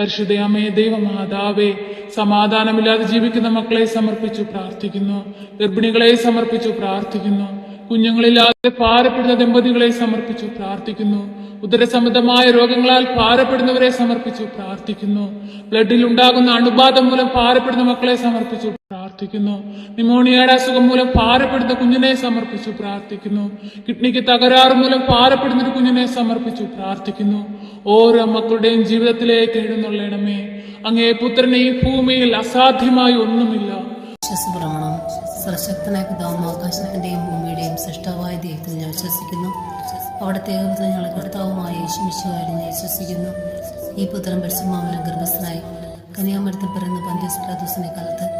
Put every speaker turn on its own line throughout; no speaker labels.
പരിശുദ്ധയമ്മേ ദൈവമാതാവേ സമാധാനമില്ലാതെ ജീവിക്കുന്ന മക്കളെ സമർപ്പിച്ചു പ്രാർത്ഥിക്കുന്നു. ഗർഭിണികളെ സമർപ്പിച്ചു പ്രാർത്ഥിക്കുന്നു. കുഞ്ഞുങ്ങളില്ലാതെ ഭാരപ്പെടുന്ന ദമ്പതികളെ സമർപ്പിച്ചു പ്രാർത്ഥിക്കുന്നു. ഉദരസംബന്ധമായ രോഗങ്ങളാൽ ഭാരപ്പെടുന്നവരെ സമർപ്പിച്ചു പ്രാർത്ഥിക്കുന്നു. ബ്ലഡിൽ ഉണ്ടാകുന്ന അണുബാധ മൂലം ഭാരപ്പെടുന്ന മക്കളെ സമർപ്പിച്ചു പ്രാർത്ഥിക്കുന്നു. നിമോണിയയുടെ അസുഖം മൂലം ഭാരപ്പെടുന്ന കുഞ്ഞിനെ സമർപ്പിച്ചു പ്രാർത്ഥിക്കുന്നു. കിഡ്നിക്ക് തകരാറ് മൂലം ഭാരപ്പെടുന്ന ഒരു കുഞ്ഞിനെ സമർപ്പിച്ചു പ്രാർത്ഥിക്കുന്നു. ഓരോ മക്കളുടെയും ജീവിതത്തിലേക്ക് എഴുന്നള്ളണമേ അങ്ങേ പുത്രനെ ഈ ഭൂമിയിൽ അസാധ്യമായി ഒന്നുമില്ല.
വിശ്വസപ്രമാണം. സർശക്തനായ പിതാവും ആകാശത്തിന്റെയും ഭൂമിയുടെയും സൃഷ്ടാവായ ദൈവത്തിൽ ഞാൻ വിശ്വസിക്കുന്നു. അവിടുത്തെ ഞങ്ങളെ കർത്താവുമായ യേശുമിശുവായി ഞാൻ വിശ്വസിക്കുന്നു. ഈ പുത്രൻ പരിശുമാമലം ഗർഭസ്ഥനായി കന്യാമരത്തിൽ പിറന്ന പന്ത്യസ്പ്രാദോസിനെ കാലത്ത്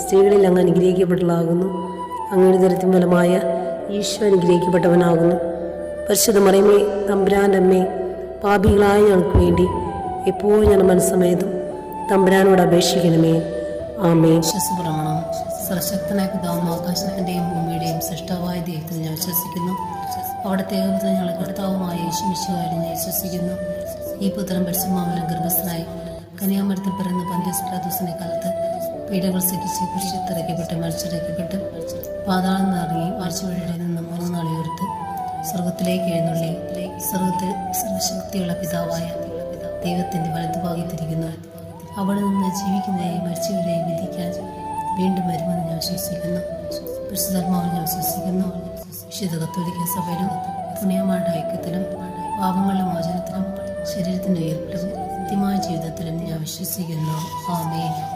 സ്ത്രീകളിൽ അങ്ങ് അനുഗ്രഹിക്കപ്പെട്ടതാകുന്നു അങ്ങയുടെ ദരിദ്രം ഫലമായ ഈശോ അനുഗ്രഹിക്കപ്പെട്ടവനാകുന്നു. പരിശുദ്ധ മറിയമേ തമ്പുരാന്റെ അമ്മേ പാപികളായ ഞങ്ങൾക്ക് വേണ്ടി എപ്പോഴും ഞാൻ മനസ്സമയതും തമ്പുരാനോട് അപേക്ഷിക്കണമേ. ആമേ
വിശ്വസപ്രമാണം സർശക്തനായ പിതാവും ആകാശത്തിന്റെയും ഭൂമിയുടെയും സൃഷ്ടാവായ ദൈവത്തിൽ ഞാൻ വിശ്വസിക്കുന്നു. അവിടുത്തെ ഏകപുത്ര ഞങ്ങളുടെ കർത്താവുമായ യേശുമിശുവായി ഞാൻ വിശ്വസിക്കുന്നു. ഈ പുത്രം പരിശുമാമലം ഗർഭസ്ഥനായി കന്യാമരത്തിൽ പിറന്ന് പന്ത്യസ്പ്രാദോസിനെ കാലത്ത് പീഡകൾ സഹിച്ച് കുരിശത്തിറക്കപ്പെട്ട് മരിച്ചിറക്കപ്പെട്ട് പാതാളം നിറങ്ങി ആഴ്ചവഴിയുടെ നിന്ന് മൂന്ന് നാൾ ഉയർത്ത് സ്വർഗത്തിലേക്ക് എഴുന്നള്ളി. സ്വർഗത്തിൽ സർവശക്തിയുള്ള പിതാവായ ദൈവത്തിന്റെ വലതുഭാഗത്തിരിക്കുന്നു. അവിടെ നിന്ന് ജീവിക്കുന്നതായി മരിച്ചവരെയും വിധിക്കാൻ വീണ്ടും വരുമെന്ന് ഞാൻ വിശ്വസിക്കുന്നു. പരിശുദ്ധാത്മാവിൽ ഞാൻ വിശ്വസിക്കുന്നു. വിശുദ്ധ കത്തോലിക്ക സഭയിലും പുണ്യമാരുടെ ഐക്യത്തിലും പാപങ്ങളുടെ മോചനത്തിലും ശരീരത്തിന്റെ ഉയർപ്പിലും കൃത്യമായ ജീവിതത്തിലും ഞാൻ വിശ്വസിക്കുന്നു. ആമേൻ.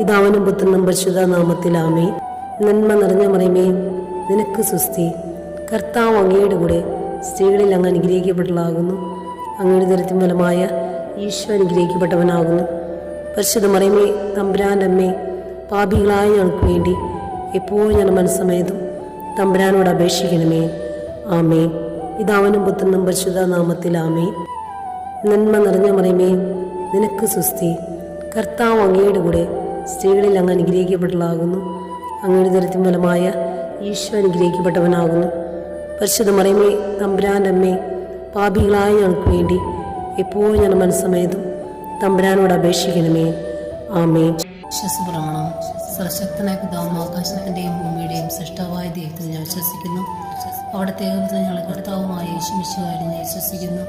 ഇതവനും പുത്രനും പരിശുദ്ധ നാമത്തിലാമേ നന്മ നിറഞ്ഞ മറിയമേ നിനക്ക് സുസ്തി കർത്താവ് അങ്ങയുടെ കൂടെ സ്ത്രീകളിൽ അങ്ങ് അനുഗ്രഹിക്കപ്പെട്ടതാകുന്നു അങ്ങയുടെ ദുരിതം ഫലമായ ഈശോ അനുഗ്രഹിക്കപ്പെട്ടവനാകുന്നു. പരിശുദ്ധ മറിയമേ തമ്പുരാന്റെ അമ്മേ പാപികളായ ഞങ്ങൾക്ക് വേണ്ടി എപ്പോഴും ഞാൻ മനസ്സമേതും തമ്പുരാനോട് അപേക്ഷിക്കണമേ. ആമേ പിതാവിനും പുത്രനും പരിശുദ്ധ നാമത്തിൽ നന്മ നിറഞ്ഞ മറിയമേ നിനക്ക് സുസ്തി കർത്താവ് അങ്ങയുടെ കൂടെ സ്ത്രീകളിൽ അങ്ങ് അനുഗ്രഹിക്കപ്പെട്ടതാകുന്നു അങ്ങയുടെ ദുരിതം ഫലമായ ഈശോ അനുഗ്രഹിക്കപ്പെട്ടവനാകുന്നു. പരിശുദ്ധ മറിയമ്മേ തമ്പുരാന്റെ അമ്മേ പാപികളായ ഞങ്ങൾക്ക് വേണ്ടി എപ്പോഴും ഞാൻ മനസ്സമയതും തമ്പുരാനോട് അപേക്ഷിക്കണമേ. ആമേ
വിശ്വസപ്രമാണം. സർശക്തനായ പിതാവും ആകാശത്തിന്റെയും ഭൂമിയുടെയും സൃഷ്ടാവായ ദൈവത്തിൽ ഞാൻ വിശ്വസിക്കുന്നു. അവിടുത്തെ ഏകപുത്രൻ ഞങ്ങളെ കർത്താവുമായ യേശുമിശുകാരി ഞാൻ വിശ്വസിക്കുന്നു.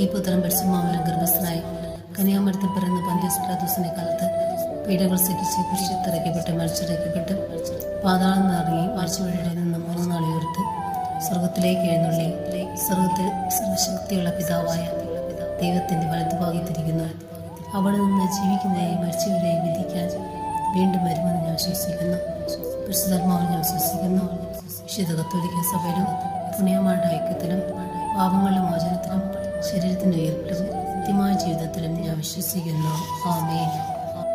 ഈ പുത്രൻ പരിശുമാവനം ഗർഭസ്ഥനായി കന്യാമരത്തിൽ പിറന്ന പന്ത്യസ്പ്രാദോസിനെ കാലത്ത് പീഡകൾ സഹിച്ച് കുരിശിത്തിറക്കപ്പെട്ട് മരിച്ചിറക്കപ്പെട്ട് പാതാളം നിറങ്ങി മരിച്ചുവഴിയുടെ നിന്ന് മൂന്ന് നാൾ ഉയർത്ത് സ്വർഗത്തിലേക്ക് എഴുന്നള്ളി. സ്വർഗത്തിൽ സർവശക്തിയുള്ള പിതാവായ ദൈവത്തിന്റെ വലതുഭാഗത്തിരിക്കുന്നു അവിടെ നിന്ന് ജീവിക്കുന്നതായി മരിച്ചവരെയും വിധിക്കാൻ വീണ്ടും വരുമെന്ന് ഞാൻ വിശ്വസിക്കുന്നു. പരിശുദ്ധാത്മാവിൽ ഞാൻ വിശ്വസിക്കുന്നു. വിശുദ്ധ കത്തോലിക്ക സഭയിലും പുണ്യമാരുടെ ഐക്യത്തിലും പാപങ്ങളുടെ മോചനത്തിലും ശരീരത്തിന്റെ ഉയർപ്പിലും കൃത്യമായ ജീവിതത്തിലും ഞാൻ വിശ്വസിക്കുന്നു. ആമേ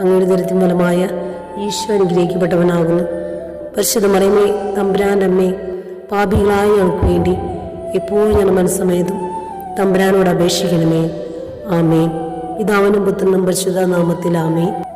അങ്ങയുടെ ദുരിതം ഫലമായ ഈശോ അനുഗ്രഹിക്കപ്പെട്ടവനാകുന്നു. പരിശുദ്ധ മറിയമേ തമ്പുരാന്റെ അമ്മേ പാപികളായ ഞങ്ങൾക്ക് വേണ്ടി എപ്പോഴും ഞാൻ മനസ്സമയതും തമ്പുരാനോട് അപേക്ഷിക്കണമേ. ആമേ ഇതാവനും പുത്രനും പരിശുദ്ധ നാമത്തിൽ ആമേ